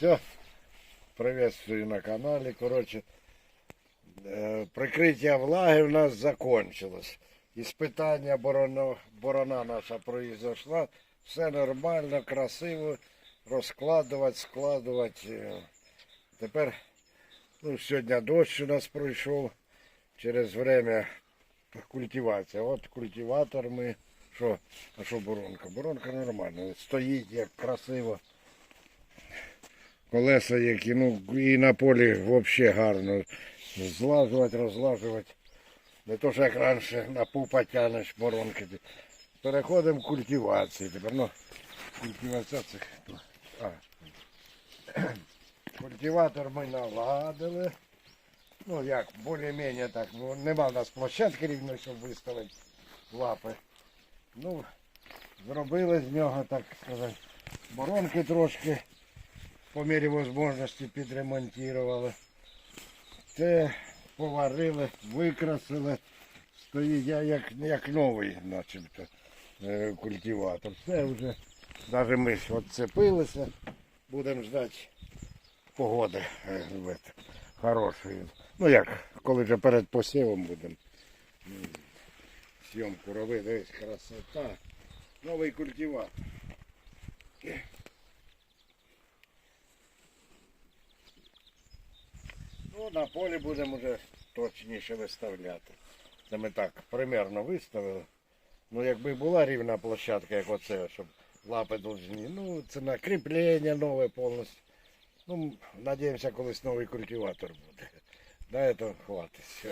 Все. Приветствую на канале. Короче, э, прикриття влаги у нас закончилось. Испытание борона, борона наша произошла. Все нормально, красиво. Розкладувати, складувати. Е, Тепер, ну, сьогодні дощ у нас пройшов. Через время культивація. От культиватор ми. Що? А що боронка? Боронка нормальна. Стоїть як красиво. Колеса які, ну і на полі взагалі гарно. Злажувати, розлажувати. Не то, що як раніше на пупа тянеш боронки. Переходимо культивації. Тепер, ну, культивація це? А. Культиватор ми наладили. Ну як, більш-менш так. Ну, нема в нас площадки рівно, щоб виставити лапи. Ну, зробили з нього, так сказати, боронки трошки по мірі можливості підремонтували. Це поварили, викрасили. Стоїть я як, як новий, начебто, е, культиватор. Все вже, навіть ми відцепилися, будемо ждати погоди е, хорошої. Ну як, коли вже перед посівом будемо зйомку робити, красота. Новий культиватор. Ну, на полі будемо вже точніше виставляти. Це ми так примерно виставили. Ну, якби була рівна площадка, як оце, щоб лапи довжні. Ну, це на кріплення нове повністю. Ну, надіємося, колись новий культиватор буде. На це хватить.